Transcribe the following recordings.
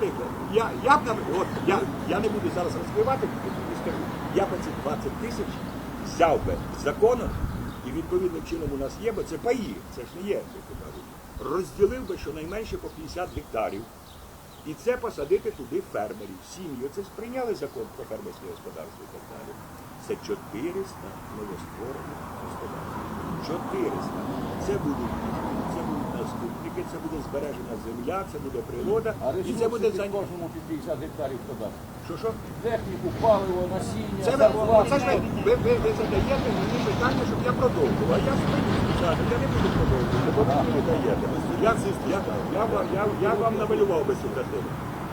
Приклад. Я, я, от, я, я не буду зараз розкривати. Я б ці 20 тисяч взяв би законом, і відповідним чином у нас є, бо це паї, це ж не є. Розділив би щонайменше по 50 гектарів. І це посадити туди фермерів, сім'ї. Це сприйняли закон про фермерське господарство і так далі. Це 400 новостворених господарств. 400. Це будуть це будуть наступники, це буде збережена земля, це буде природа, А і це буде за кожному під 50 гектарів хто дасть? що що? Техніку, паливо, насіння, Це ви, це ж ви, ви, ви, ви задаєте мені питання, щоб я продовжував. А я спину спеціально, я не буду продовжувати, бо ви мені даєте. Я, я, я, вам- я, я вам намалював би цю картину.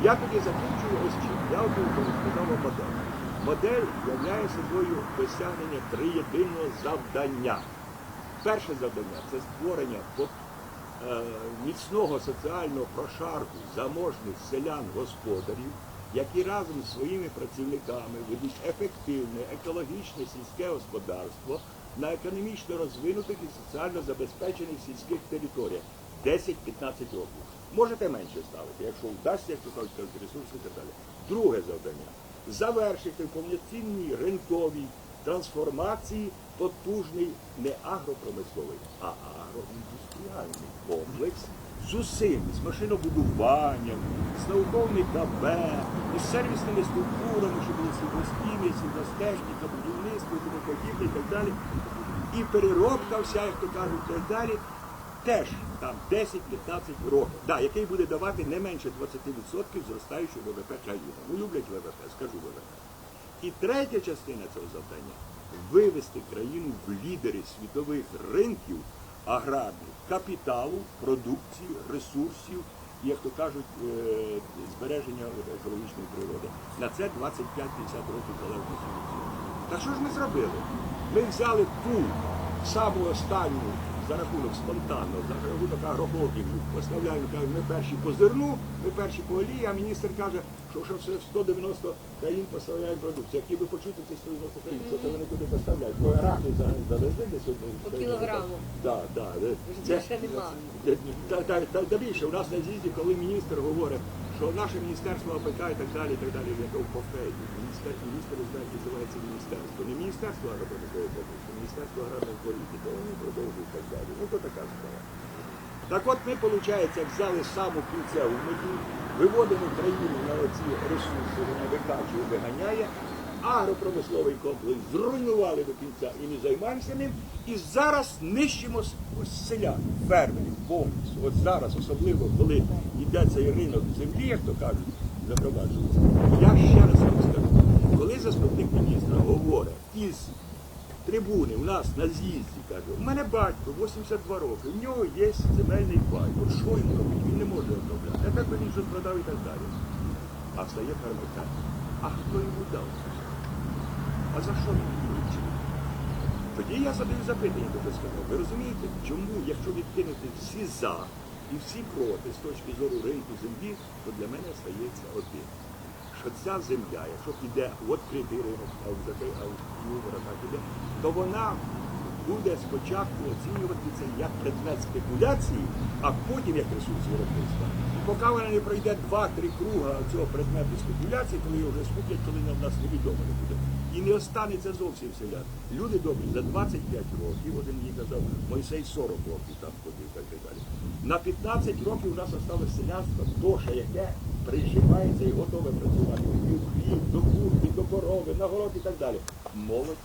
Я тоді закінчую ось чим. Я от сказав вам модель. Модель являє собою досягнення триєдиного завдання. Перше завдання це створення е, міцного соціального прошарку заможних селян-господарів, які разом з своїми працівниками ведуть ефективне екологічне сільське господарство на економічно розвинутих і соціально забезпечених сільських територіях 10-15 років. Можете менше ставити, якщо вдасться, як то кажуть, ресурси і так далі. Друге завдання завершити в повноцінній ринковій трансформації потужний не агропромисловий, а агроіндустріальний комплекс з усім, з машинобудуванням, з науковими КБ, із сервісними структурами, що були сільгоспів'я, сільгостехніка, будівництво і і так далі. І переробка вся, як то кажуть, і так далі. Теж там 10-15 років, да, який буде давати не менше 20% зростаючого ВВП країни. Ну, люблять ВВП, скажу ВВП. І третя частина цього завдання вивести країну в лідери світових ринків аграрних, капіталу, продукції, ресурсів, як то кажуть, е, збереження екологічної природи. На це 25-50 років залежності від. Та що ж ми зробили? Ми взяли ту саму останню за рахунок спонтанно, за рахунок агрохолдингу, поставляємо, кажуть, ми перші по зерну, ми перші по олії, а міністр каже, що, що все 190 країн поставляємо продукцію. Які би почути ці 190 країн, що це вони туди поставляють? Бо арахи завезли десь одну. По кілограму. Да, да, е, Більше нема. та, та, та, та більше, у нас на з'їзді, коли міністр говорить, що наше міністерство АПК і так далі, і так далі, як в пофейді. Міністер, міністр, знаєте, називається міністерство. Не міністерство агропромислового комплексу, міністерство аграрної політики, вони продовжують і так далі. Ну, то така справа. Так от ми, виходить, взяли саму кінцеву мету, виводимо країну на оці ресурси, вона викачує, виганяє, агропромисловий комплекс зруйнували до кінця і не займаємося ним. І зараз нищимо с- ось селян, фермерів повністю. От зараз, особливо, коли йде цей ринок землі, як то кажуть, запроваджується. Я ще раз вам скажу, коли заступник міністра говорить із трибуни у нас на з'їзді каже, у мене батько 82 роки, в нього є земельний пай. От що йому робити? Він не може обробляти. А так він щось продав і так далі. А встає фермер каже, а хто йому дав? А за що він вчив? Тоді я задаю запитання, дуже сказав. Ви розумієте, чому, якщо відкинути всі за і всі проти з точки зору ринку землі, то для мене стається один. Що ця земля, якщо піде в відкритий ринок, а в закритий, а в так іде, то вона буде спочатку оцінюватися як предмет спекуляції, а потім як ресурс виробництва. І поки вона не пройде два-три круга цього предмету спекуляції, коли його вже скуплять, коли в нас невідомо не буде. І не останеться зовсім селян. Люди добрі, за 25 років, один мені казав, Мойсей 40 років там ходив так і далі. На 15 років у нас осталось селянство, тоше яке приживається і готове працювати. І в хліб, до курки, до корови, на город і так далі. Молодь.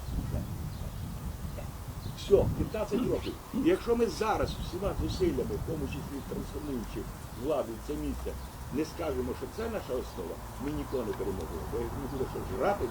Все, 15 років. І якщо ми зараз всіма зусиллями, в тому числі трансформуючи владу це місце, не скажемо, що це наша основа, ми ніколи не переможемо. Бо як буде що жрати,